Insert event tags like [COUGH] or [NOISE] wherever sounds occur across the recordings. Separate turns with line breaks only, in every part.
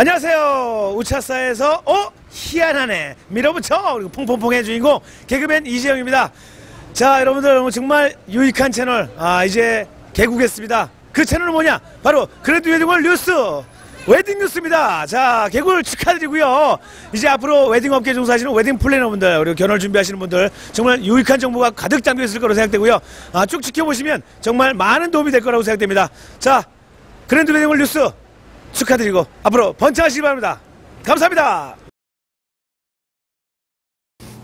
안녕하세요. 우차사에서 어 희한하네 밀어붙여 그리고 퐁퐁퐁의 주인공 개그맨 이재영입니다. 자 여러분들 정말 유익한 채널 아 이제 개국했습니다. 그 채널은 뭐냐? 바로 그래도 웨딩월 뉴스 웨딩 뉴스입니다. 자 개국을 축하드리고요. 이제 앞으로 웨딩 업계 종사하시는 웨딩 플래너분들 그리고 결혼을 준비하시는 분들 정말 유익한 정보가 가득 담겨 있을 거라고 생각되고요. 아, 쭉 지켜보시면 정말 많은 도움이 될 거라고 생각됩니다. 자 그랜드 웨딩월 뉴스 축하드리고 앞으로 번창하시기 바랍니다. 감사합니다.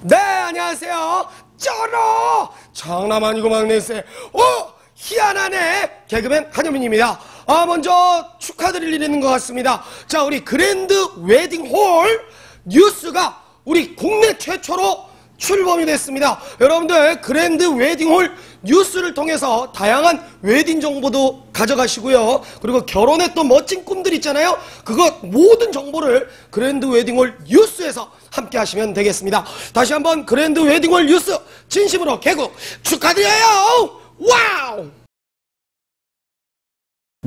네, 안녕하세요. 쩔어! 장남 아니고 막내세. 어! 희한하네! 개그맨 한효민입니다. 아, 먼저 축하드릴 일이 있는 것 같습니다. 자, 우리 그랜드 웨딩홀 뉴스가 우리 국내 최초로 출범이 됐습니다. 여러분들 그랜드 웨딩홀 뉴스를 통해서 다양한 웨딩 정보도 가져가시고요. 그리고 결혼의 또 멋진 꿈들 있잖아요. 그것 모든 정보를 그랜드 웨딩홀 뉴스에서 함께 하시면 되겠습니다. 다시 한번 그랜드 웨딩홀 뉴스 진심으로 개국 축하드려요. 와우!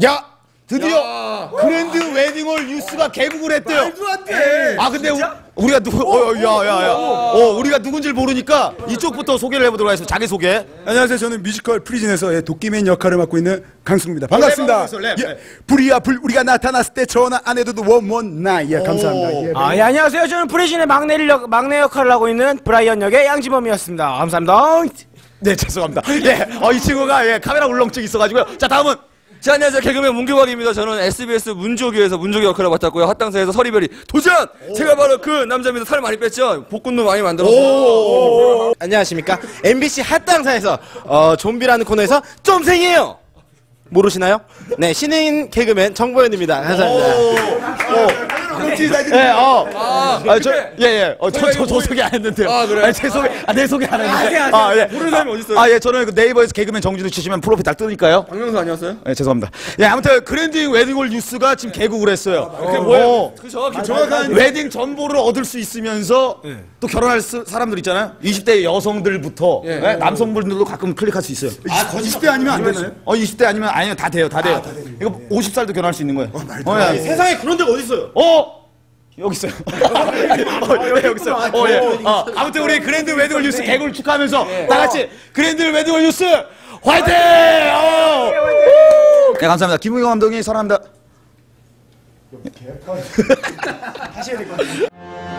야 드디어 그랜드 웨딩홀 뉴스가 개국을 했대요.
말도 안 돼.
아 근데 우, 리가 누구? 어, 야야야. 어, 우리가 누군지 모르니까 이쪽부터 소개를 해보도록 하겠습니다. 자기 소개.
안녕하세요. 저는 뮤지컬 프리즌에서 예, 도끼맨 역할을 맡고 있는 강승입니다. 반갑습니다.
랩 해보세요, 랩.
예, 불이야 불 우리가 나타났을 때 전화 안 해도 원원 나. 예, 감사합니다. 예,
아, 예, 안녕하세요. 저는 프레신의 막내 역, 막내 역할을 하고 있는 브라이언 역의 양지범이었습니다. 감사합니다.
네 죄송합니다. 예, 어, 이 친구가 예, 카메라 울렁증 있어가지고요. 자 다음은
자, 안녕하세요. 개그맨 문규박입니다. 저는 SBS 문조기에서 문조기 역할을 맡았고요. 핫당사에서 서리별이 도전! 제가 바로 그 남자입니다. 살 많이 뺐죠? 복근도 많이 만들었어요.
안녕하십니까. MBC 핫당사에서 어, 좀비라는 코너에서 좀생이에요. 모르시나요? 네, 신인 개그맨 정보현입니다. 감사합니다.
예, 어, 아, 저, 예, 예, 어, 저, 저, 저 소개 안 했는데요.
아, 그래요?
아니, 제 소개, 아, 내 소개 안 했는데. 아, 예.
모르는 사람이 어딨어요?
아, 예, 저는 그 네이버에서 개그맨 정진우 치시면 프로필 딱 뜨니까요.
박명수 아니었어요?
예, 죄송합니다. 예, 아무튼 그랜드 웨딩홀 뉴스가 지금 개국을 했어요. 그게
뭐예요? 그 정확히 정확한
웨딩 정보를 얻을 수 있으면서 또 결혼할 수- 사람들 있잖아요. 20대 여성들부터
예.
예, 남성분들도 가끔 클릭할 수 있어요.
아, 20대 아니면 안 되나요?
어, 20대 아니면 아니요 다 돼요, 다 돼요. 이거 50살도 결혼할 수 있는 거예요. 어, 예.
세상에 그런 데가 어디 있어요?
어! 여기 있어요. [LAUGHS] 어, 네, 여기 있어요. 어, 예. 어, 아무튼 우리 그랜드 웨딩홀 뉴스 개국을 축하하면서 다 같이 그랜드 웨딩홀 뉴스 화이팅! 어! 네, 감사합니다. 김우경 감독님 사랑합니다. [LAUGHS]